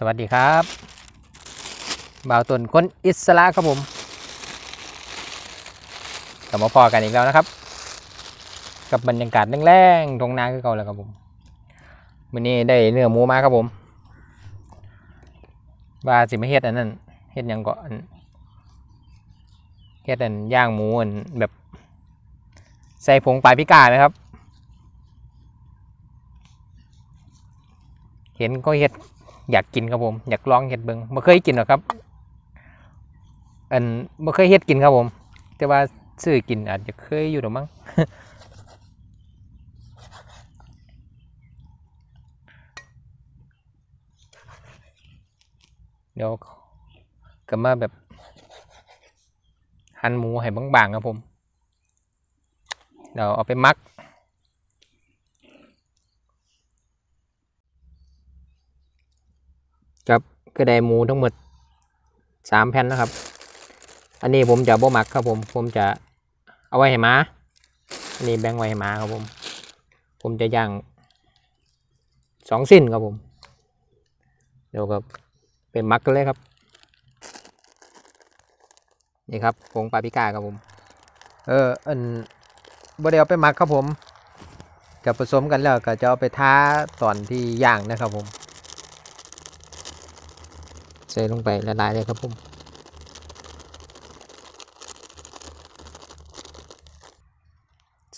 สวัสดีครับบ่าวตุนคนอิสระครับผมกลับมาพอกันอีกแล้วนะครับ กับบรรยากาศแรงๆตรงนาคือเก่าแล้วครับผมวันนี้ได้เนื้อหมูมาครับผมว่าสิมาเฮ็ดอันนั้นเฮ็ดยังก็อันเฮ็ดอันย่างหมูอันแบบใส่ผงปลายพิกาไหมครับ เห็นก็เฮ็ด อยากกินครับผม อยากลองเฮ็ดเบิงบ่เคยกินหรอกครับ อันบ่เคยเฮ็ดกินครับผม แต่ว่าซื้อกินอาจจะเคยอยู่หรอมั้งเดี๋ยวก็มาแบบหั่นหมูให้บางๆครับผม เดี๋ยวเอาไปมัก ครับ ก็ได้หมูทั้งหมดสามแผ่นนะครับ อันนี้ผมจะบ่หมักครับผม ผมจะเอาไว้ให้หมาอันนี้แบ่งไว้ให้หมาครับผม ผมจะย่างสองสิ้นครับผม เดี๋ยวก็เป็นมักกันเลยครับ นี่ครับผงปาปิก้าครับผม เอออันบ่ได้เอาไปหมักครับผมกับผสมกันแล้วก็จะเอาไปท้าตอนที่ย่างนะครับผม ส่ลงไปละลายเลยครับผม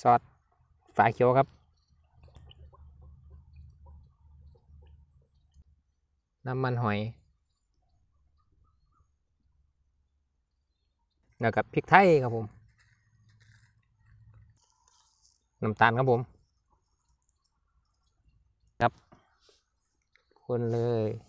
ซอสฝาเขียวครับ น้ำมันหอย แล้วกับพริกไทยครับผม น้ำตาลครับผม ครับ คนเลย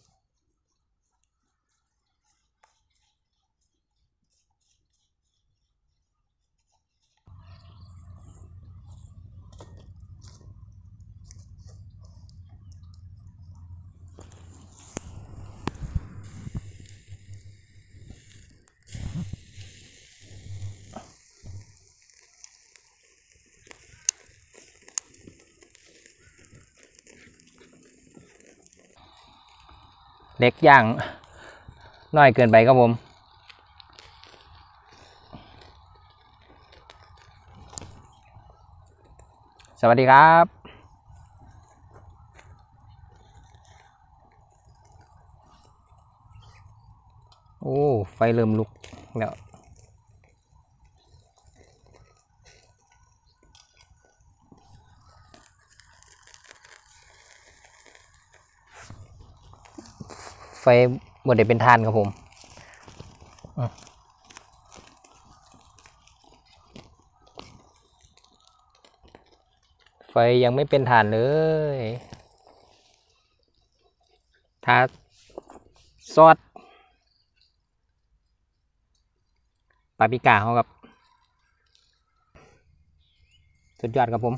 เล็กย่างน้อยเกินไปครับผมสวัสดีครับโอ้ ไฟเริ่มลุกแล้ว ไฟหมดได้เป็นทานครับผมไฟยังไม่เป็นฐานเลยถ้าซอสปาปิก้าเขากับ สุดยอดครับผม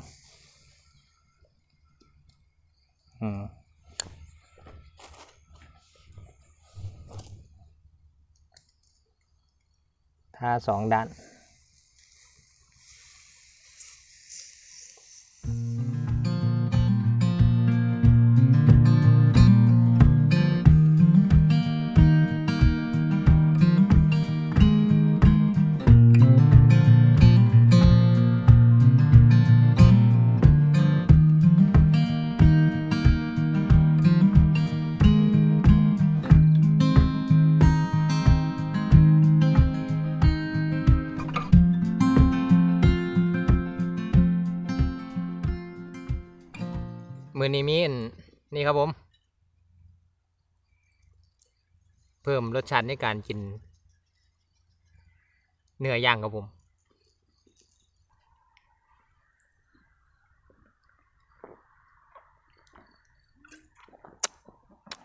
อืม ท่าสองด้าน มือนี้มีนนี่ครับผม เพิ่มรสชาติในการกิน เนื้อย่างครับผม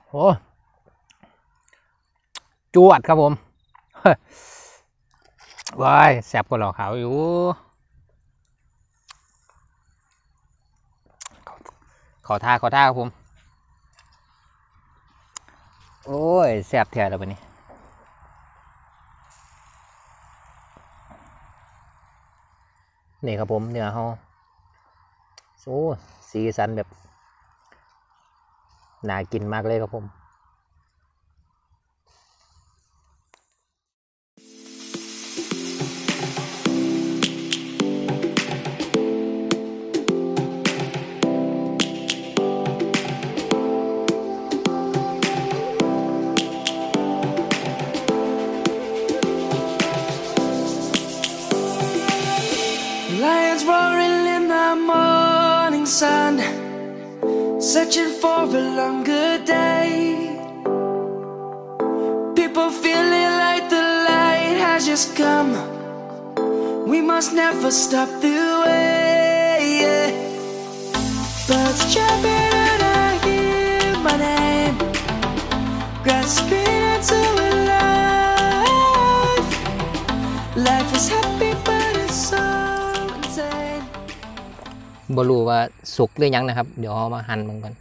โอ้จวดครับผมว้ายแสบกว่าหลอกขาวอยู่ ขอท่าขอท่าครับผม โอ้ยแสบแท้แล้วบัดนี้นี่ครับผมเนื้อเขาโอ้สีสันแบบน่ากินมากเลยครับผม searching for a longer day. People feeling like the light has just come. We must never stop the way. Birds chirping บรูว่าสุกหรือยังนะครับ เดี๋ยวเอามาหั่นมันก่อน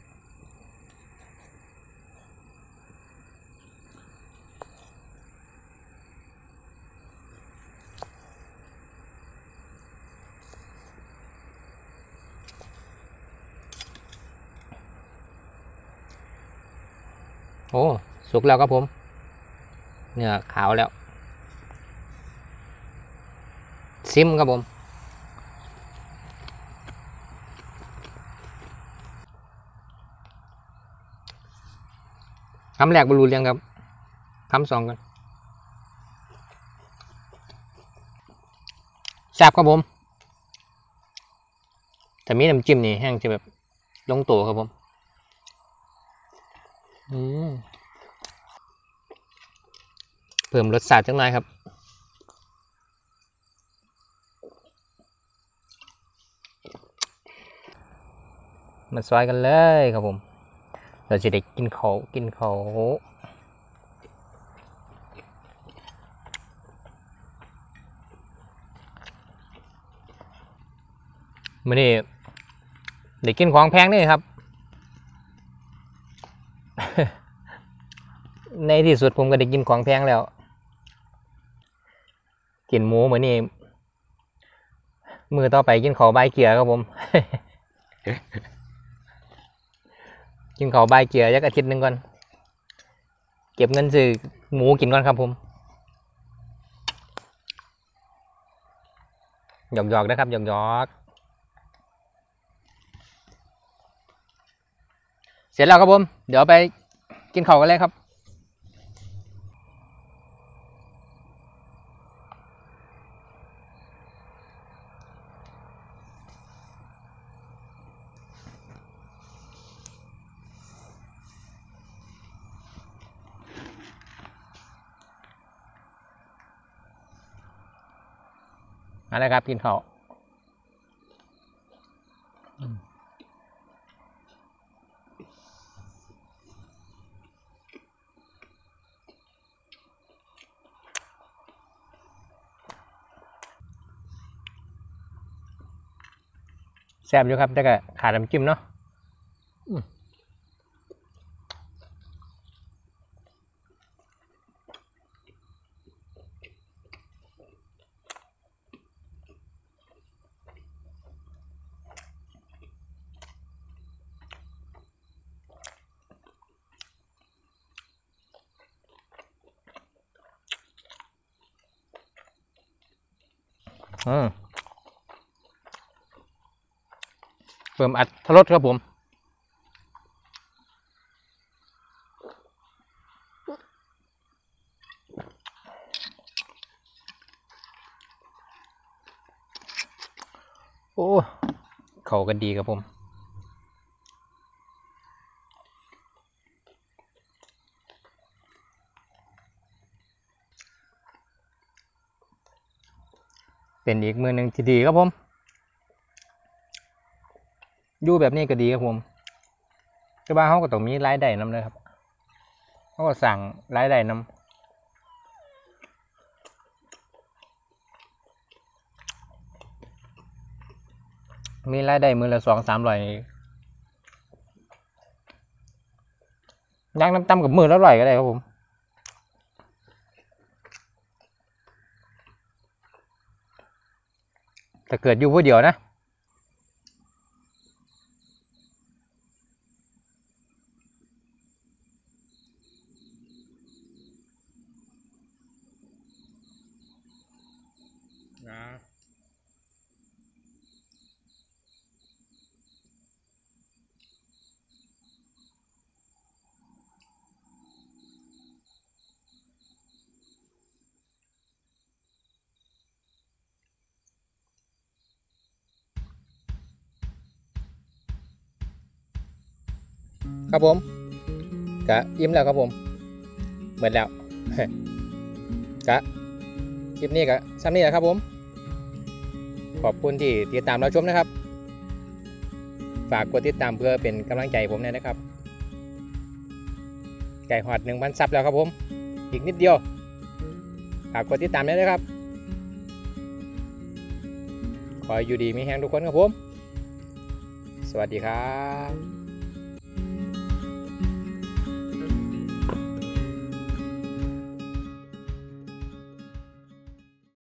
โอ้ สุกแล้วครับผม เนื้อขาวแล้ว ซิมครับผม คำแรกบรรลุเรียงครับคำสองกันแซ่บครับผม แต่มีน้ำจิ้มนี่แห้งจะแบบลงตัวครับผม อืมเพิ่มรสชาติจังหน่อยครับ มาซอยกันเลยครับผม เราจะได้กินเขากินเขาวมื่อนี้ได้กินของแพงนี่ครับ ในที่สุดผมก็ได้กินของแพงแล้ว กินหมูเหมือนนี่มือต่อไปกินขาวใบเกลือครับผม กินเขาวใบายเกลือยักอาทิตย์หนึ่งก่อน เก็บเงินซื้อหมูกินก่อนครับผมหยอกหยอกๆนะครับหยอกหยอกๆเสร็จแล้วครับผม เดี๋ยวไปกินข้าวกันเลยครับ อะไรครับกินข้าวแซ่บอยู่ครับแต่ก็ขาดน้ำจิ้มเนาะ เพิ่มอัดทรสครับผมโอ้ เข้ากันดีครับผม เป็นอีกมือหนึ่งที่ดีครับผมอยู่แบบนี้ก็ดีครับผมแต่ว่าเขาก็ต้องมีรายได้นำเลยครับเขาก็สั่งรายได้นำมีรายได้มือละสองสามร้อยย่างน้ำตำกับมือละร้อยก็ได้ครับผม ถ้าเกิดอยู่ผู้เดียวนะนะ ครับผมกะอิ่มแล้วครับผมเหมือนแล้วกะคลิปนี้กะซ้ำนี้แหละครับผม ขอบคุณที่ติดตามเราชมนะครับ ฝากกดติดตามเพื่อเป็นกำลังใจผมหน่อยนะครับไก่หอดหนึ่งพันซับแล้วครับผม อีกนิดเดียว ฝากกดติดตามด้วยนะครับ ขออยู่ดีมีแฮงทุกคนครับผม สวัสดีครับ